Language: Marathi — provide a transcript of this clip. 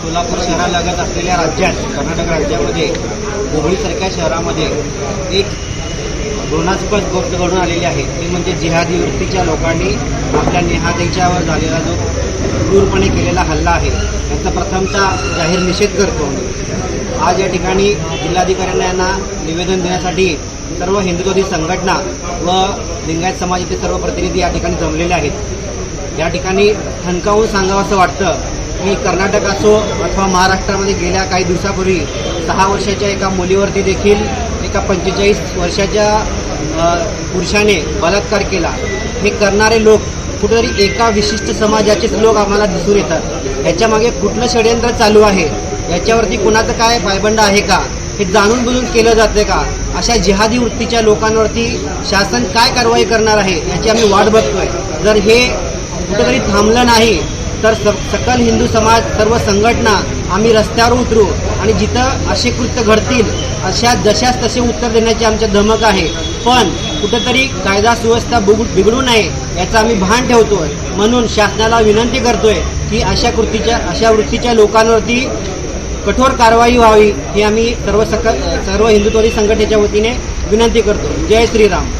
सोलापूर शहरालगत असलेल्या राज्यात कर्नाटक राज्यामध्ये हुबळीसारख्या शहरामध्ये एक घृणास्पद गोष्ट घडून आलेली आहे. ती म्हणजे जिहादी वृत्तीच्या लोकांनी आपल्या नेहादेच्यावर झालेला जो क्रूरपणे केलेला हल्ला आहे याचा प्रथमतः जाहीर निषेध करतो. आज या ठिकाणी जिल्हाधिकाऱ्यांना यांना निवेदन देण्यासाठी सर्व हिंदुत्ववादी संघटना व लिंगायत समाजाचे सर्व प्रतिनिधी या ठिकाणी जमलेले आहेत. या ठिकाणी ठणकावून सांगावं असं वाटतं की कर्नाटक असो अथवा महाराष्ट्रामध्ये गेल्या काही दिवसापूर्वी सहा वर्षाच्या एका मुलीवरती देखील एका पंचेचाळीस वर्षाच्या पुरुषाने बलात्कार केला. हे करणारे लोक कुठेतरी एका विशिष्ट समाजाचेच लोक आम्हाला दिसून येतात. याच्यामागे कुठलं षडयंत्र चालू आहे? याच्यावरती कुणाचं काय पायबंड आहे का? हे जाणून बुजून केलं जाते का? अशा जिहादी वृत्तीच्या लोकांवरती शासन काय कारवाई करणार आहे? याची आम्ही वाट बघतोय. जर हे कुठेतरी थांबलं नाही तर स सकल हिंदू समाज सर्व संघटना आम्ही रस्त्यावर उतरू आणि जिथं असे कृत्य घडतील अशा जशाच तसे उत्तर देण्याची आमच्या धमक आहे. पण कुठंतरी कायदा सुव्यवस्था बिघडू बिघडू नये याचं आम्ही भान ठेवतोय. म्हणून शासनाला विनंती करतोय की अशा कृतीच्या अशा वृत्तीच्या लोकांवरती कठोर कारवाई व्हावी ही आम्ही सर्व सकल सर्व हिंदुत्ववादी संघटनेच्या वतीने विनंती करतो. जय श्रीराम.